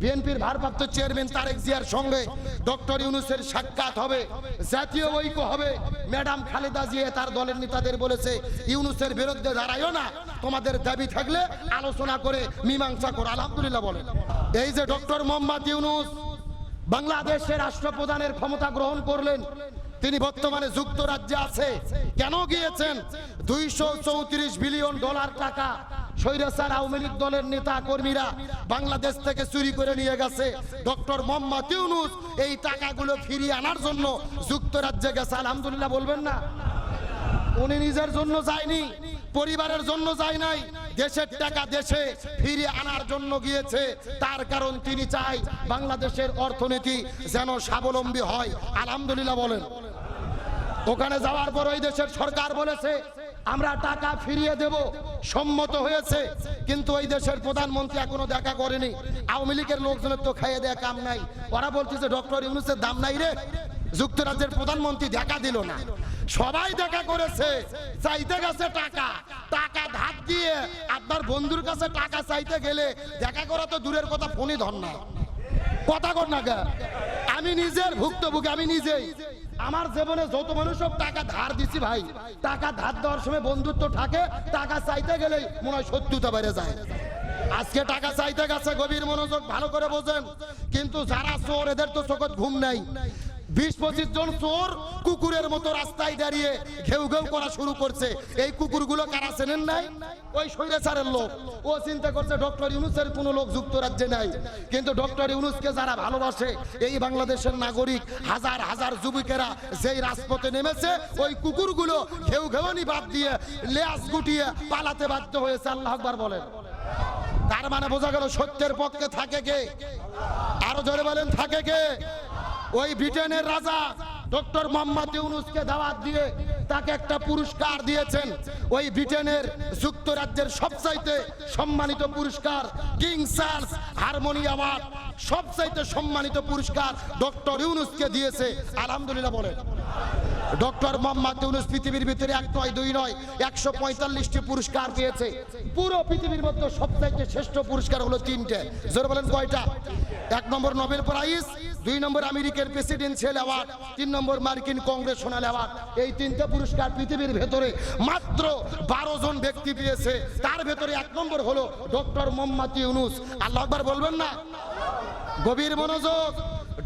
বিএনপির ভারপ্রাপ্ত চেয়ারম্যান তারেক জিয়ার সঙ্গে ডক্টর ইউনুসের সাক্ষাৎ হবে, জাতীয় ঐক্য হবে। ম্যাডাম খালেদা জিয়া তার দলের নেতাদের বলেছে, ইউনুসের বিরুদ্ধে দাঁড়াইও না, তোমাদের দাবি থাকলে আলোচনা করে মীমাংসা করো। আলহামদুলিল্লাহ বলে এই যে ডক্টর মোহাম্মদ ইউনুস বাংলাদেশের রাষ্ট্রপ্রধানের ক্ষমতা গ্রহণ করলেন তিনি বর্তমানে যুক্তরাজ্যে আছে। কেন গিয়েছেন? দুইশো চৌত্রিশ বিলিয়ন ডলার টাকা স্বৈরাচার আওয়ামী লীগ দলের নেতা কর্মীরা বাংলাদেশ থেকে চুরি করে নিয়ে গেছে। ডক্টর মোহাম্মদ ইউনুস এই টাকাগুলো ফিরিয়ে আনার জন্য যুক্তরাজ্যে গেছে। আলহামদুলিল্লাহ বলবেন না। উনি নিজের জন্য যায়নি, পরিবারের জন্য যায় নাই, দেশের টাকা দেশে ফিরিয়ে আনার জন্য গিয়েছে। তার কারণ তিনি চাই বাংলাদেশের অর্থনীতি যেন স্বাবলম্বী হয়। আলহামদুলিল্লাহ বলেন। ওখানে যাওয়ার পর ওই দেশের সরকার বলেছে, আমরা টাকা ফিরিয়ে দেব। সম্মত হয়েছে, কিন্তু ওই দেশের প্রধানমন্ত্রী এখনও দেখা করেনি। আওয়ামী লীগের লোকজনের তো খাইয়ে দেয়া কাম নাই। ওরা বলতেছে, ডক্টর ইউনুসের দাম নাই রে। যুক্তরাজ্যের প্রধানমন্ত্রী দেখা দিল না। সবাই দেখা করেছে, চাইতে গেছে টাকা। টাকা ধার দিয়ে আপনার বন্ধুর কাছে টাকা চাইতে গেলে দেখা করা তো দূরের কথা, ফোনই ধর না। কথা কর না। আমি নিজের ভুক্তভোগী, আমি নিজেই। আমার জীবনে যত মানুষ সব টাকা ধার দিছি ভাই। টাকা ধার দেওয়ার সময় বন্ধুত্ব থাকে, টাকা চাইতে গেলেই মনে হয় শত্রুতা বেড়ে যায়। আজকে টাকা চাইতে গেছে, গভীর মনোযোগ ভালো করে বোঝেন। কিন্তু যারা চোর, এদের তো চোখত ঘুম নাই। বিশ পঁচিশ জন চোর কুকুরের মতো রাস্তায় দাঁড়িয়ে ঘেউ ঘেউ করা শুরু করছে। এই কুকুরগুলো কারা চেনেন নাই? ওই স্বৈরাচারের লোক। ও চিন্তা করছে ডক্টর ইউনুসের কোনো লোক যুক্তরাজ্যে নাই। কিন্তু ডক্টর ইউনুসকে যারা ভালোবাসে, এই বাংলাদেশের নাগরিক, হাজার হাজার যুবকেরা যেই রাজপথে নেমেছে, ওই কুকুরগুলো ঘেউ ঘেউনি বাদ দিয়ে লেয়াস গুটিয়ে পালাতে বাধ্য হয়েছে। আল্লাহ আকবার বলেন। তার মানে বোঝা গেল সত্যের পক্ষে থাকে কে? আরও জোরে বলেন, থাকে কে? ওই ব্রিটেনের রাজা। ডক্টর মোহাম্মদ ইউনুসকে দাওয়াত দিয়ে তাকে একটা পুরস্কার দিয়েছেন। ওই ব্রিটেনের যুক্তরাজ্যের সবচাইতে সম্মানিত পুরস্কার কিং চার্লস হারমোনি অ্যাওয়ার্ড। সবচাইতে সম্মানিত পুরস্কার ডক্টর ইউনুসকে দিয়েছে। আলহামদুলিল্লাহ বলেন। ডক্টর মোহাম্মদ ইউনুস পৃথিবীর ভিতরে এক নয়, দুই নয়, একশো পঁয়তাল্লিশটি পুরস্কার পেয়েছে। পুরো পৃথিবীর মধ্যে সবচাইতে শ্রেষ্ঠ পুরস্কার হলো তিনটে। জোরে বলেন কয়টা? এক নম্বর নোবেল প্রাইজ, দুই নম্বর আমেরিকার প্রেসিডেন্সিয়াল অ্যাওয়ার্ড, তিন নম্বর মার্কিন কংগ্রেস কংগ্রেশনাল অ্যাওয়ার্ড এই তিনটে পুরস্কার পৃথিবীর ভেতরে মাত্র বারো জন ব্যক্তি পেয়েছে। তার ভেতরে এক নম্বর হলো ডক্টর মোহাম্মদ ইউনুস। আল্লাহ বলবেন না? গভীর মনোযোগ।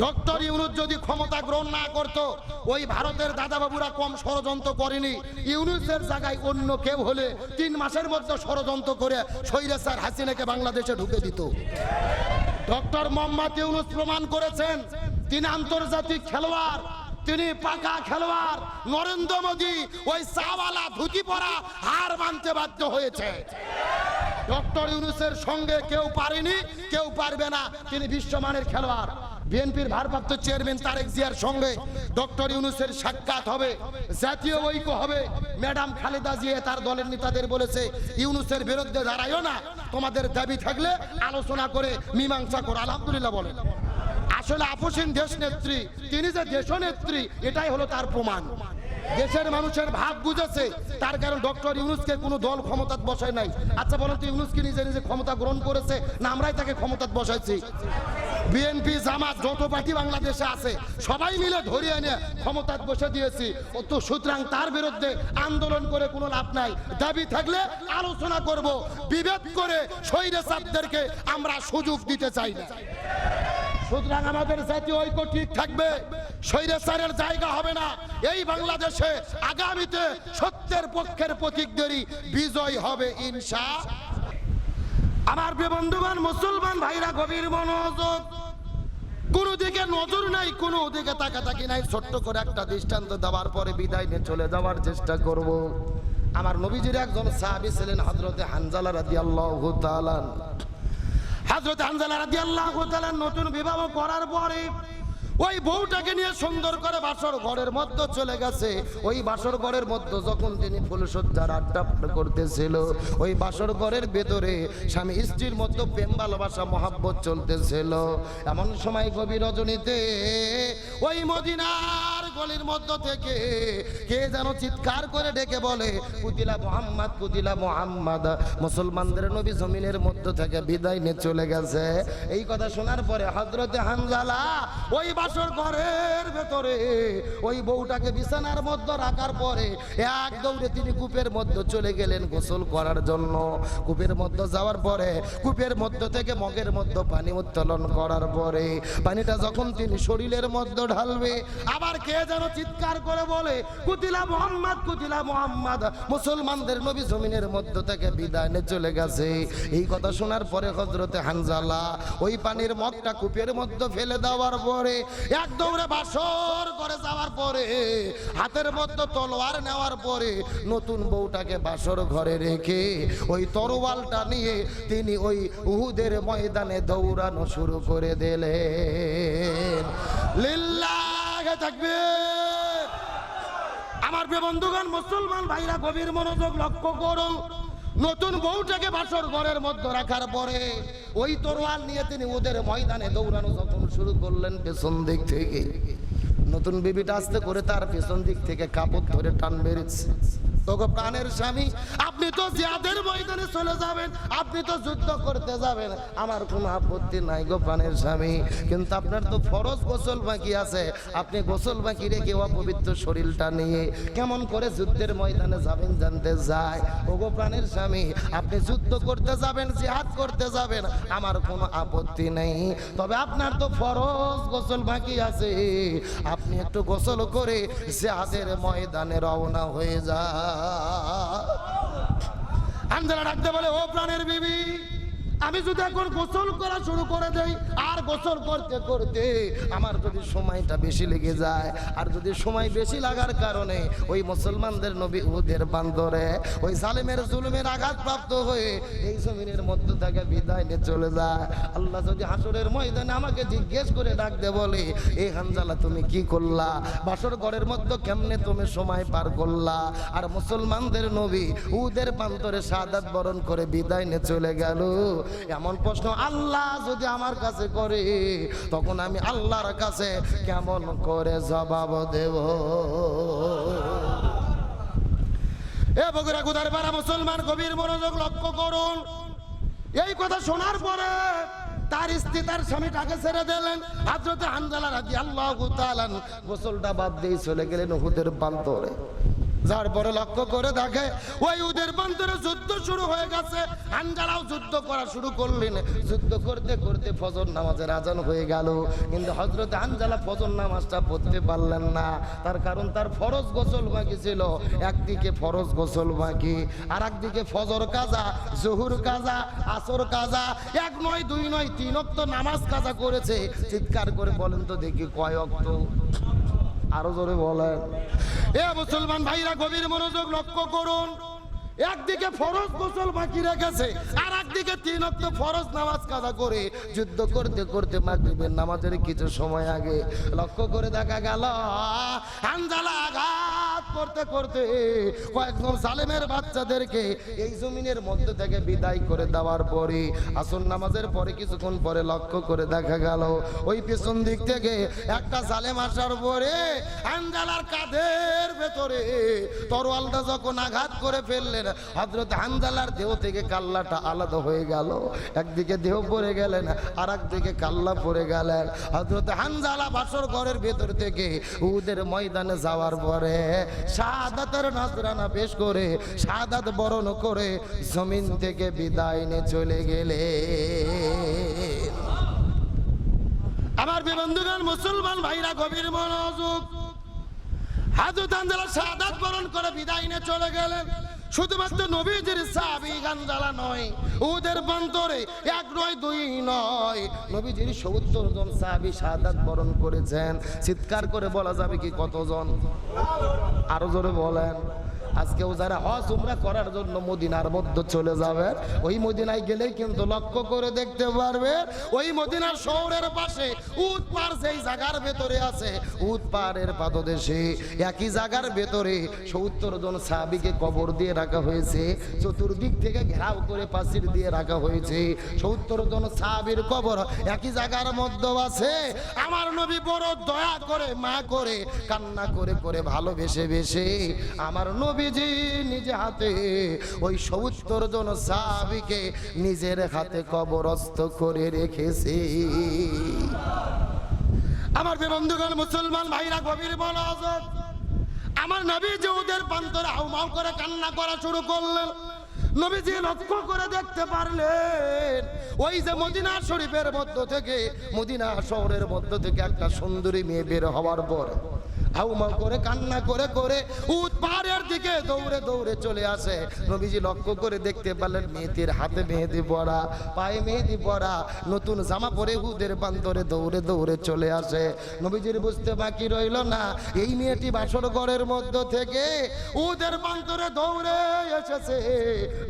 ডক্টর ইউনুস যদি ক্ষমতা গ্রহণ না করত, ওই ভারতের দাদাবাবুরা কম ষড়যন্ত্র করেনি। ইউনুসের জায়গায় অন্য কেউ হলে তিন মাসের মধ্যে ষড়যন্ত্র করে সৈরাসার হাসিনাকে বাংলাদেশে ঢুকে দিত। ডক্টর মোহাম্মদ ইউনুস প্রমাণ করেছেন, তিনি আন্তর্জাতিক খেলোয়াড়। তিনি পাকা খেলোয়াড় নরেন্দ্র মোদী, ওই চাওয়ালা ধুতি পরা হার মানতে বাধ্য হয়েছে। ডক্টর ইউনুসের সঙ্গে কেউ পারেনি, কেউ পারবে না। তিনি বিশ্বমানের খেলোয়াড়। বিএনপির ভারপ্রাপ্ত চেয়ারম্যান তারেক জিয়ার সঙ্গে ডক্টর ইউনুসের সাক্ষাৎ হবে, জাতীয় ঐক্য হবে। ম্যাডাম খালেদা জিয়া তার দলের নেতাদের বলেছে, ইউনুসের বিরুদ্ধে দাঁড়াইও না। তোমাদের দাবি থাকলে আলোচনা করে মীমাংসা করো। আলহামদুলিল্লাহ বলেন। আসলে আপসীন দেশ নেত্রী, তিনি যে দেশ নেত্রী, এটাই হলো তার প্রমাণ। দেশের মানুষের ভাগ বুঝেছে, তার কারণ ডক্টর ইউনুসকে কোনো দল ক্ষমতাত বসায় নাই। আচ্ছা বলেন তো, ইউনুস কি নিজে নিজে ক্ষমতা গ্রহণ করেছে, না আমরাই তাকে ক্ষমতাত বসাইছি? বিএনপি, জামাত যত পার্টি বাংলাদেশে আছে, সবাই মিলে ধরিয়ে এনে ক্ষমতাত বসে দিয়েছি। তো সুতরাং তার বিরুদ্ধে আন্দোলন করে কোনো লাভ নাই। দাবি থাকলে আলোচনা করব, বিভেদ করে স্বৈরাচারদেরকে আমরা সুযোগ দিতে চাই না। সুতরাং আমাদের জাতীয় ঐক্য ঠিক থাকবে। স্বৈরাচারের জায়গা হবে না। এই বাংলাদেশে আগামীতে সত্যের পক্ষের প্রতীকদেরই বিজয় হবে, ইনশা। আমার বন্ধুগণ, মুসলমান ভাইরা, গভীর মনোযোগ। কোন দিকে নজর নাই, কোন দিকে তাকাতাকি নাই। ছোট্ট করে একটা দৃষ্টান্ত দেওয়ার পরে বিদায় নিয়ে চলে যাওয়ার চেষ্টা করব। আমার নবীজির একজন সাহাবী ছিলেন হযরতে হানজালা রাদিয়াল্লাহু তাআলা। হাজরত হানজালা রাদিয়াল্লাহু তাআলা নতুন বিবাহ করার পরে ওই বউটাকে নিয়ে সুন্দর করে বাসর ঘরের মধ্যে চলে গেছে। ওই বাসর ঘরের মধ্যে যখন তিনি ফুলসজ্জার আড্ডা করতেছিল, ওই বাসর ঘরের ভেতরে স্বামী স্ত্রীর মধ্যে প্রেম, ভালোবাসা, মহাব্বত চলতেছিল। এমন সময় কবি রজনীতে ওই মদিনার গলির মধ্য থেকে কে যেন চিৎকার করে ডেকে বলে, কুতিলা মোহাম্মদ কুতিলা মোহাম্মদ। মুসলমানদের নবী জমিনের মধ্য থেকে বিদায় নিয়ে চলে গেছে। এই কথা শোনার পরে হজরতে হানজালা ওই বাসর ঘরের ভেতরে ওই বউটাকে বিছানার মধ্যে রাখার পরে এক দৌড়ে তিনি কূপের মধ্যে চলে গেলেন গোসল করার জন্য। কূপের মধ্যে যাওয়ার পরে কূপের মধ্য থেকে মগের মধ্যে পানি উত্তোলন করার পরে পানিটা যখন তিনি শরীরের মধ্যে ঢালবে, আবার কে যেন চিৎকার করে বলে, কুতিলা মোহাম্মদ কুতিলা মোহাম্মদ, মুসলমানদের নবী জমিনের মধ্য থেকে বিদায় নিয়ে চলে গেছে। এই কথা শোনার পরে হজরতে হানজালা ওই পানির মগটা কূপের মধ্যে ফেলে দেওয়ার পরে এক দৌড়ে বাসর করে যাওয়ার পরে, হাতের মধ্যে তলোয়ার নেওয়ার পরে নতুন বউটাকে বাসর ঘরে রেখে ওই তরোয়ালটা নিয়ে তিনি ওই উহুদের ময়দানে দৌড়ানো শুরু করে দিলেন। লিল্লাহে! তাকবীর আমার বন্ধুগণ, মুসলমান ভাইরা, গভীর মনোযোগ লক্ষ্য করো নতুন বউটাকে বাসর ঘরের মধ্যে রাখার পরে ওই তরোয়াল নিয়ে তিনি ওদের ময়দানে দৌড়ানো যখন শুরু করলেন পেছন দিক থেকে। নতুন বিবিটা আসতে করে তার পেছন দিক থেকে কাপড় ধরে টান বেড়েছে স্বামী, আপনি তো ময়দানে চলে যাবেন, আপনি তো যুদ্ধ করতে যাবেন, আমার কোনো আপত্তি নাই গো স্বামী। কিন্তু আপনার তো ফরজ গোসল বাকি আছে, আপনি গোসল বাকি রেখে অপবিত্র শরীরটা নিয়ে কেমন করে যুদ্ধের ময়দানে যাবেন জানতে যায়। ওগো প্রাণের স্বামী, আপনি যুদ্ধ করতে যাবেন, জিহাদ করতে যাবেন, আমার কোনো আপত্তি নেই। তবে আপনার তো ফরজ গোসল বাকি আছে, আপনি একটু গোসল করে জিহাদের ময়দানে রওনা হয়ে যা আঞ্জলা ডাকতে বলে ও প্রাণের বিবি। আমি যদি এখন গোসল করা শুরু করে দেই, আর গোসল করতে করতে আমার যদি সময়টা বেশি লেগে যায়, আর যদি সময় বেশি লাগার কারণে ওই মুসলমানদের নবী উদের বান্দরে, ওই সালেমের জুলুমের আঘাত প্রাপ্ত হয়ে এই জমিনের মধ্য থেকে বিদায় নিয়ে চলে যায়। আল্লাহ যদি হাসরের ময়দানে আমাকে জিজ্ঞেস করে ডাকতে বলে এই হানজালা, তুমি কি করলা? বাসর ঘরের মধ্যে কেমনে তুমি সময় পার করলা? আর মুসলমানদের নবী উদের প্রান্তরে সাদাত বরণ করে বিদায় নিয়ে চলে গেল। এমন প্রশ্ন আল্লাহ যদি আমার কাছে করে, তখন আমি আল্লাহর কাছে কেমন করে জবাব দেব? এ বগুড়া গুদার পাড়া মুসলমান গভীর মনোযোগ লক্ষ্য করুন। এই কথা শোনার পরে তার স্ত্রী তার স্বামীটাকে ছেড়ে দিলেন। হাজরতে হানজালা রাজি আল্লাহ গোসলটা বাদ দিয়ে চলে গেলেন হুদের বান্তরে যার পরে লক্ষ্য করে দেখে, ওই উদের বান্তরে যুদ্ধ শুরু হয়ে গেছে। আঞ্জালাও যুদ্ধ করা শুরু করলেন। যুদ্ধ করতে করতে ফজর নামাজের আজান হয়ে গেল। কিন্তু হজরত আঞ্জালা ফজর নামাজটা পড়তে পারলেন না। তার কারণ তার ফরজ গোসল বাকি ছিল। একদিকে ফরজ গোসল বাকি আর একদিকে ফজর কাজা, জহুর কাজা, আসর কাজা। এক নয়, দুই নয়, তিন অক্ত নামাজ কাজা করেছে। চিৎকার করে বলেন তো দেখি কয় অক্ত। আরও জোরে বলেন। এ মুসলমান ভাইরা, গভীর মনোযোগ লক্ষ্য করুন। একদিকে ফরজ গোসল বাকি রেখেছে আর একদিকে তিন অক্ত ফরজ নামাজ কাদা করে যুদ্ধ করতে করতে মাগরিবের নামাজের কিছু সময় আগে লক্ষ্য করে দেখা গেল, হানজালা আঘাত করতে করতে কয়েকজন সালেমের বাচ্চাদেরকে এই জমিনের মধ্যে থেকে বিদায় করে দেওয়ার পরে আসন নামাজের পরে কিছুক্ষণ পরে লক্ষ্য করে দেখা গেল, ওই পেছন দিক থেকে একটা সালেম আসার পরে হানজালার কাঁধের ভেতরে তরোয়ালটা যখন আঘাত করে ফেললেন হজরত হানজালার দেহ থেকে কাল্লাটা আলাদা হয়ে গেল। একদিকে দেহ পড়ে গেলেন আর একদিকে কাল্লা পড়ে গেলেন। হজরত হানজালা বাসর ঘরের ভেতর থেকে উদের ময়দানে যাওয়ার পরে শাহাদাতের নাজরানা পেশ করে শাহাদাত বরণ করে জমিন থেকে বিদায় নিয়ে চলে গেলে। আমার বিবন্ধুগণ মুসলমান ভাইরা, গভীর মনোযোগ। হাজত আঞ্জালা শাহাদাত বরণ করে বিদায় নিয়ে চলে গেলেন। শুধুমাত্র নবীজির সাহাবি জ্বালা নয়, ওদের বন্তরে এক নয়, দুই নয়। নবীজির সত্তর জন সাহাবি সাদাত বরণ করেছেন। চিৎকার করে বলা যাবে কি কতজন? আরও জোরে বলেন। আজকেও যারা হজ উমরা করার জন্য মদিনার মধ্যে চলে যাবে, ওই মদিনায় গেলেই কিন্তু লক্ষ্য করে দেখতে পারবে, ওই মদিনার শহরের পাশে উৎপার যেই জায়গার ভেতরে আছে উৎপারের পাদদেশে, একই জায়গার ভেতরে সত্তর জন সাহাবিকে কবর দিয়ে রাখা হয়েছে, চতুর্দিক থেকে ঘেরাও করে পাশির দিয়ে রাখা হয়েছে, সত্তর জন সাহাবির কবর একই জায়গার মধ্যে আছে। আমার নবী বড় দয়া করে, মা করে, কান্না করে করে ভালোবেসে, বেসে, আমার নবীজি নিজে হাতে ওই সত্তর জন সাহাবিকে নিজের হাতে কবরস্থ করে রেখেছে। আমার যে বন্ধুগণ, মুসলমান ভাইরা, গভীর মনোযোগ আমার নবী যে ওদের প্রান্তরে হাউমাউ করে কান্না করা শুরু করলেন। নবীজি লক্ষ্য করে দেখতে পারলেন, ওই যে মদিনা শরীফের মধ্য থেকে, মদিনা শহরের মধ্য থেকে একটা সুন্দরী মেয়ে বের হওয়ার পর হাউমাউ করে, কান্না করে করে উৎপারের দিকে দৌড়ে দৌড়ে চলে আসে। নবীজি লক্ষ্য করে দেখতে পারলেন, মেয়েটির হাতে মেহেদি পরা, পায়ে মেহেদি পরা, নতুন জামা পরে হুদের বান্তরে দৌড়ে দৌড়ে চলে আসে। নবীজির বুঝতে বাকি রইল না, এই মেয়েটি বাসর ঘরের মধ্য থেকে উদের বান্তরে দৌড়ে এসেছে।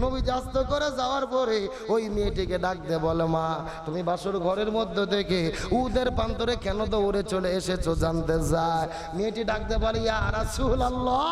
নবীজি আস্ত করে যাওয়ার পরে ওই মেয়েটিকে ডাক দে বলে, মা, তুমি বাসর ঘরের মধ্য থেকে উদের প্রান্তরে কেন দৌড়ে চলে এসেছ জানতে যায় মেয়েটি ডাকতে বলে, ইয়া রাসূল আল্লাহ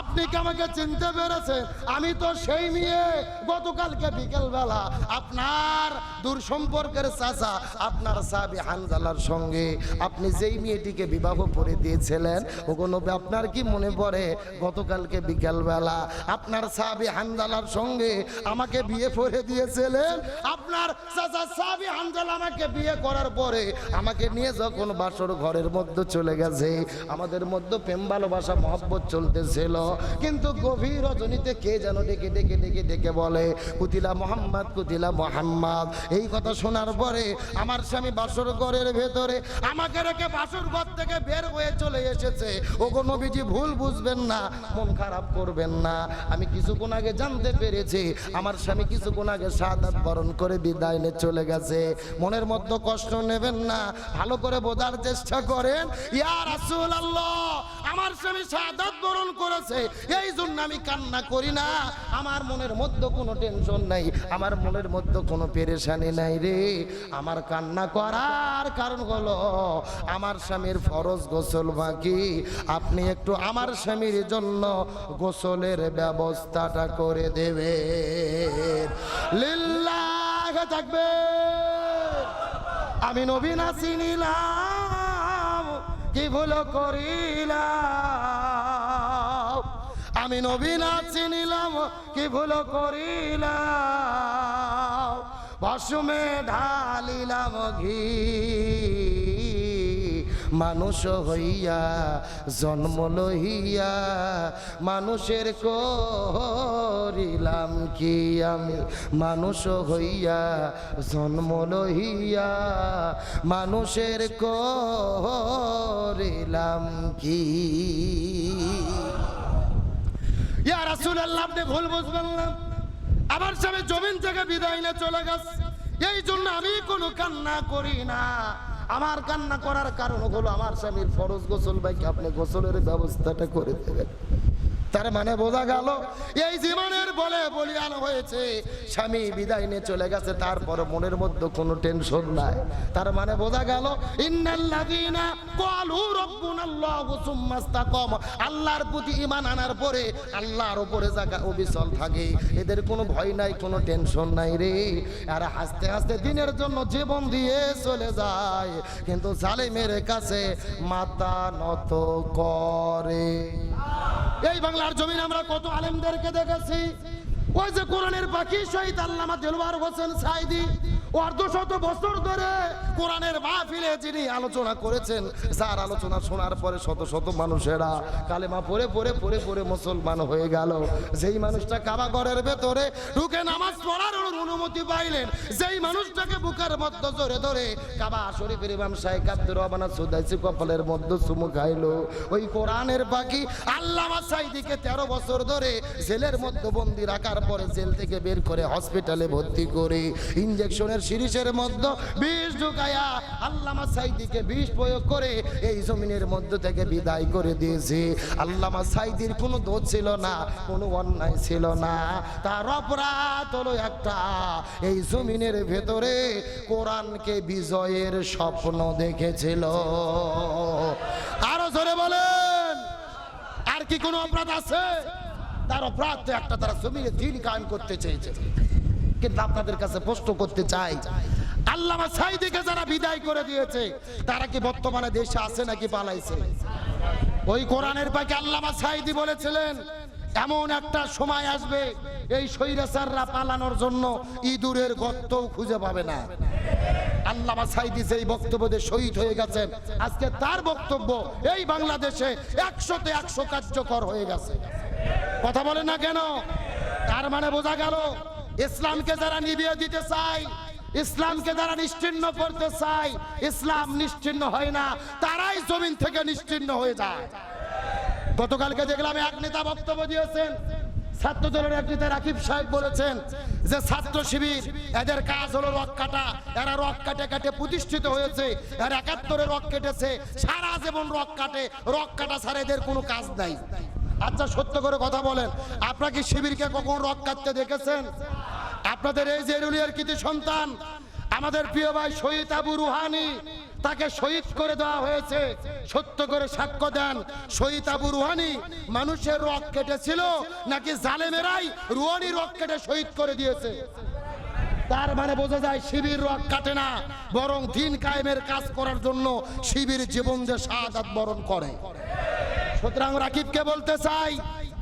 আপনি কি আমাকে চিনতে পেরেছেন? আমি তো সেই মেয়ে। গতকালকে বিকেল বেলা আপনার দূর সম্পর্কের চাচা, আপনার সাবি হানজালার সঙ্গে আপনি যেই মেয়েটিকে বিবাহ করে দিয়েছিলেন ওগুলো আপনার কি মনে পড়ে? গতকালকে বিকেল বেলা আপনার সাবি হানজালার সঙ্গে আমাকে বিয়ে করে দিয়েছিলেন। আপনার চাচা সাবি হানজালা আমাকে বিয়ে করার পরে আমাকে নিয়ে যখন বাসর ঘরের মধ্যে চলে গেছে, আমাদের মধ্যে প্রেম, ভালোবাসা, মহব্বত চলতেছিল। কিন্তু গভীর রজনীতে কে যেন ডেকে ডেকে ডেকে ডেকে বলে, কুতিলা মোহাম্মদ কুতিলা মোহাম্মদ। এই কথা শোনার পরে আমার স্বামী বাসর ঘরের ভেতরে আমাকে রেখে বাসর ঘর থেকে বের হয়ে চলে এসেছে। ও কোনো বিজি ভুল বুঝবেন না, মন খারাপ করবেন না। আমি কিছুক্ষণ আগে জানতে পেরেছি, আমার স্বামী কিছুক্ষণ আগে সাদাত বরণ করে বিদায় নিয়ে চলে গেছে। মনের মধ্যে কষ্ট নেবেন না, ভালো করে বোঝার চেষ্টা করেন ইয়ার রাসূল আল্লাহ আমার স্বামী সাদাত বরণ করেছে, এই জন্য আমি কান্না করি না। আমার মনের মধ্যে কোনো টেনশন নাই, আমার মনের মধ্যে কোনো পেরেশানি নাই রে। আমার কান্না করার কারণ হলো, আমার স্বামীর ফরজ গোসল বাকি। আপনি একটু আমার স্বামীর জন্য গোসলের ব্যবস্থাটা করে দেবে লিল্লাহ, থাকবে। আমি নবীন চিনিলাম কি ভুল আমি নবীন চিনিলাম, কি ভুল করিলাম? ভসমে ঢালিলাম ঘি। মানুষ হইয়া, জন্ম লইয়া, মানুষের করিলাম কি আমি? মানুষ হইয়া, জন্ম লইয়া, মানুষের করিলাম কি? রাসূলুল্লাহ, আপনি ভুল আমার জমিন বিদায় না চলে গেছে। এই জন্য আমি কোনো কান্না আমার কান্না করার কারণ হলো আমার স্বামীর ফরজ গোসল, ভাইকে আপনি গোসলের ব্যবস্থাটা করে দেবেন। তার মানে বোঝা গেল, এই জীবনের বলে বলিয়ান হয়েছে, স্বামী বিদায় নিয়ে চলে গেছে তারপর মনের মধ্যে কোনো টেনশন নাই। তার মানে বোঝা গেল আল্লাহর প্রতি ঈমান আনার পরে আল্লাহর উপরে জায়গা অবিচল থাকে। এদের কোনো ভয় নাই, কোনো টেনশন নাই রে। আর হাসতে হাসতে দিনের জন্য জীবন দিয়ে চলে যায়, কিন্তু জালেমের কাছে মাথা নত করে। এই বাংলার জমিন আমরা কত আলেমদেরকে দেখেছি। ওই যে কোরআনের পাখি শহীদ আল্লামা দিলবার হোসেন সাইদি অর্ধশত বছর ধরে কোরআনের মাহফিলে যিনি আলোচনা করেছেন, যার আলোচনা শোনার পরে শত শত মানুষেরা কালেমা পড়ে পড়ে পড়ে পড়ে মুসলমান হয়ে গেল। যেই মানুষটা কাবাগরের ভেতরে ঢুকে নামাজ পড়ার অনুমতি পাইলেন, যেই মানুষটাকে বুকের মধ্যে ধরে ধরে কাবা শরীফের ইমাম শাহেখ আব্দুর রহমান সুদাইসি কপালের মধ্যে চুমু খাইলো। ওই কোরআনের পাখি আল্লামা সাইদিকে তেরো বছর ধরে জেলের মধ্যে বন্দি রাখার পরে জেল থেকে বের করে হসপিটালে ভর্তি করে ইঞ্জেকশনের শিরিষের মধ্যে বিষ ঢুকায়া আল্লামা সাইদিকে বিষ প্রয়োগ করে এই জমিনের মধ্যে থেকে বিদায় করে দিয়েছে। আল্লামা সাইদির কোনো দোষ ছিল না, কোনো অন্যায় ছিল না। তার অপরাধ হলো একটা, এই জমিনের ভেতরে কোরআনকে বিজয়ের স্বপ্ন দেখেছিল। আরও জোরে বলেন, আর কি কোনো অপরাধ আছে? তার অপরাধ একটা, তারা জমিনে দিন কায়েম করতে চেয়েছে। কিন্তু আপনাদের কাছে প্রশ্ন করতে চাই। আল্লামা সাইদিকে যারা বিদায় করে দিয়েছে, তারা কি বর্তমানে দেশে আছে নাকি পালাইছে? ওই কোরআনের পাকে আল্লামা সাইদি বলেছিলেন, এমন একটা সময় আসবে, এই স্বৈরাচাররা পালানোর জন্য ইঁদুরের গর্তও খুঁজে পাবে না। আল্লামা সাইদি সেই বক্তব্য দিয়ে শহীদ হয়ে গেছেন, আজকে তার বক্তব্য, এই বাংলাদেশে একশোতে একশো কার্যকর হয়ে গেছে। কথা বলে না কেন? তার মানে বোঝা গেল ইসলামকে যারা নিভিয়ে দিতে চায়, ইসলামকে যারা নিশ্চিন্ন করতে চায়, ইসলাম নিশ্চিন্ন হয় না, তারাই জমিন থেকে নিশ্চিন্ন হয়ে যায়। গতকালকে দেখলাম এক নেতা বক্তব্য দিয়েছেন ছাত্র দলের এক নেতা রাকিব সাহেব বলেছেন যে, ছাত্র শিবির, এদের কাজ হলো রক কাটা। এরা রক কাটে কাটে প্রতিষ্ঠিত হয়েছে, এর একাত্তরে রক কেটেছে, সারা জীবন রক কাটে, রক কাটা ছাড়া এদের কোনো কাজ নাই। আচ্ছা সত্য করে কথা বলেন, আপনারা কি শিবিরকে কখন রক কাটতে দেখেছেন? আপনাদের এই যে রুলিয়ার কৃতি সন্তান, আমাদের প্রিয় ভাই শহীদ আবু রুহানি, তাকে শহীদ করে দেওয়া হয়েছে, সত্য করে সাক্ষ্য দেন। শহীদ আবু রুহানি মানুষের রক কেটেছিল নাকি জালেমেরাই রুহানি রক কেটে শহীদ করে দিয়েছে? তার মানে বোঝা যায় শিবির রক কাটে না, বরং দিন কায়েমের কাজ করার জন্য শিবির জীবন যে শাহাদাত বরণ করে। সুতরাং রাকিবকে বলতে চাই,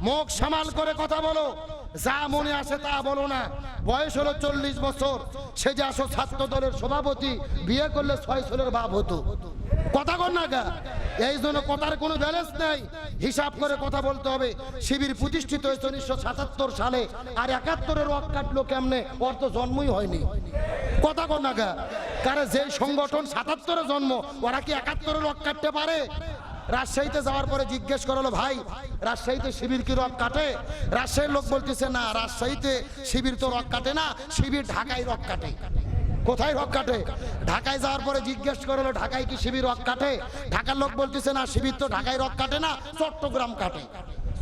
মুখ সামাল করে কথা বলো। যা মনে আসে তা বলো না। বয়স হলো চল্লিশ বছর। সে যে আসো ছাত্র দলের সভাপতি, বিয়ে করলে ছয় ষোলোর বাপ হতো। কথা কর না গা। এই জন্য কথার কোনো ব্যালেন্স নেই। হিসাব করে কথা বলতে হবে। শিবির প্রতিষ্ঠিত হয়েছে উনিশশো সাতাত্তর সালে, আর একাত্তরের রক কাটলো কেমনে? ওর তো জন্মই হয়নি। কথা কর না গা। কারণ যে সংগঠন সাতাত্তরে জন্ম, ওরা কি একাত্তরে রক কাটতে পারে? রাজশাহীতে যাওয়ার পরে জিজ্ঞেস করল, ভাই, রাজশাহীতে শিবির কি রক কাটে? রাজশাহীর লোক বলতেছে, না, রাজশাহীতে শিবির তো রক কাটে না, শিবির ঢাকায় রক কাটে। কোথায় রক কাটে? ঢাকায় যাওয়ার পরে জিজ্ঞেস করল, ঢাকায় কি শিবির রক কাটে? ঢাকার লোক বলতেছে, না, শিবির তো ঢাকায় রক কাটে না, চট্টগ্রাম কাটে।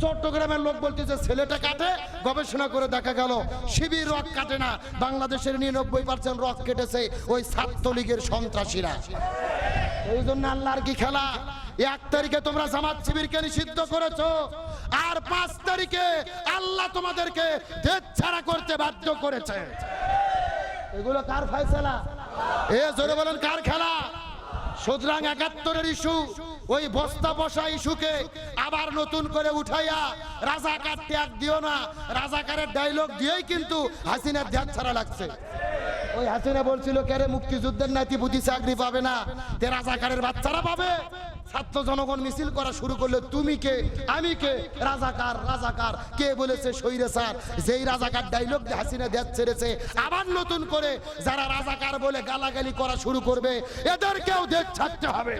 চট্টগ্রামের লোক বলতেছে, ছেলেটা কাটে? গবেষণা করে দেখা গেল, শিবির রক কাটে না, বাংলাদেশের নিরানব্বই পার্সেন্ট রক কেটেছে ওই ছাত্রলীগের সন্ত্রাসীরা। এই জন্য কি খেলা? এক তারিখে তোমরা শিবিরকে নিষিদ্ধ করেছ, আর পাঁচ তারিখে আল্লাহ তোমাদেরকে ছাড়া করতে বাধ্য করেছে। এগুলো কার জোরে বলেন, কার খেলা? একাত্তরের ইস্যু, ওই বস্তা বসা ইস্যুকে আবার নতুন করে উঠাইয়া রাজাকার ত্যাগ দিও না। রাজাকারের ডায়লগ দিয়েই কিন্তু হাসিনার ধ্যান ছাড়া লাগছে। ওই হাসিনা বলছিল কেরে মুক্তিযুদ্ধের নাতি বুঝি চাকরি পাবে না? তে রাজাকারের বাচ্চারা পাবে? ছাত্র জনগণ মিছিল করা শুরু করল, তুমি কে? আমি কে? রাজাকার রাজাকার। কে বলেছে সৈরে স্যার যেই রাজাকার ডাইলগ হাসিনে হাসিনা দেশ ছেড়েছে, আবার নতুন করে যারা রাজাকার বলে গালাগালি করা শুরু করবে, এদেরকেও দেশ ছাড়তে হবে।